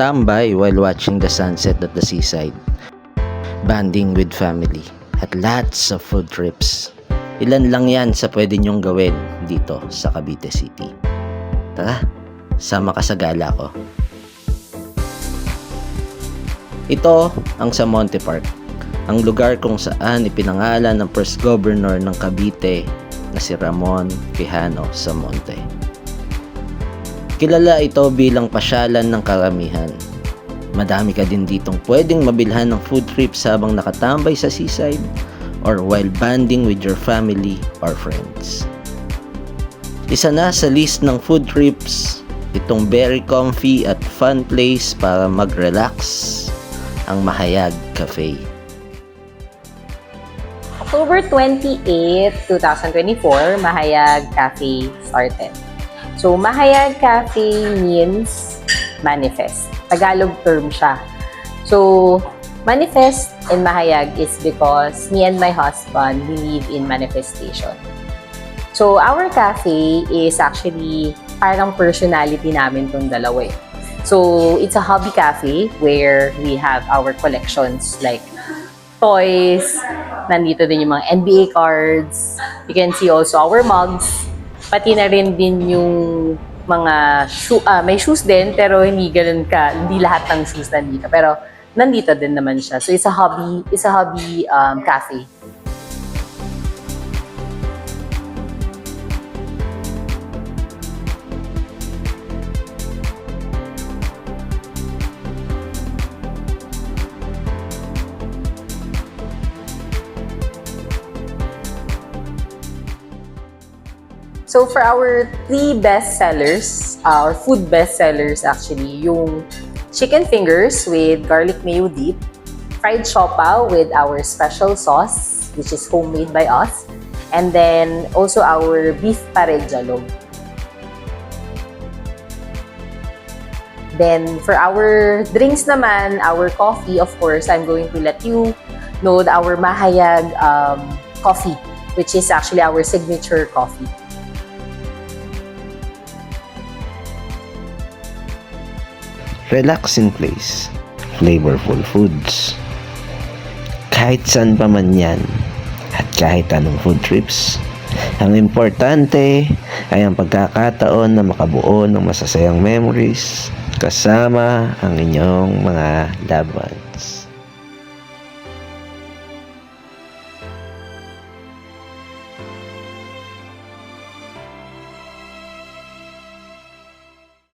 Tambay while watching the sunset at the seaside. Banding with family. At lots of food trips. Ilan lang yan sa pwede nyong gawin dito sa Cavite City. Tara, sama ka sa gala ko. Ito ang Samonte Park, ang lugar kung saan ipinangalan ng first governor ng Cavite na si Ramon Quijano Samonte. Kilala ito bilang pasyalan ng karamihan. Madami ka din ditong pwedeng mabilhan ng food trips habang nakatambay sa seaside or while banding with your family or friends. Isa na sa list ng food trips, itong very comfy at fun place para mag-relax, ang Mahayag Cafe. October 28, 2024, Mahayag Cafe started. So, Mahayag Cafe means manifest. Tagalog term siya. So, manifest in Mahayag is because me and my husband believe in manifestation. So, our cafe is actually parang personality namin tong dalawa eh. So, it's a hobby cafe where we have our collections like toys, nandito din yung mga NBA cards. You can see also our mugs. Pati na rin din yung mga shoe, ah, may shoes din pero hindi ganun ka, hindi lahat ng shoes nandito. Pero nandito din naman siya. So it's a hobby, it's a hobby um, cafe. So for our three best sellers, our food best sellers actually, yung chicken fingers with garlic mayo dip, fried siopaw with our special sauce, which is homemade by us, and then also our beef parejalog. Then for our drinks naman, our coffee, of course, I'm going to let you know our Mahayag um, coffee, which is actually our signature coffee. Relax in place. Flavorful foods. Kahit saan pa man yan. At kahit anong food trips. Ang importante ay ang pagkakataon na makabuo ng masasayang memories kasama ang inyong mga loved ones.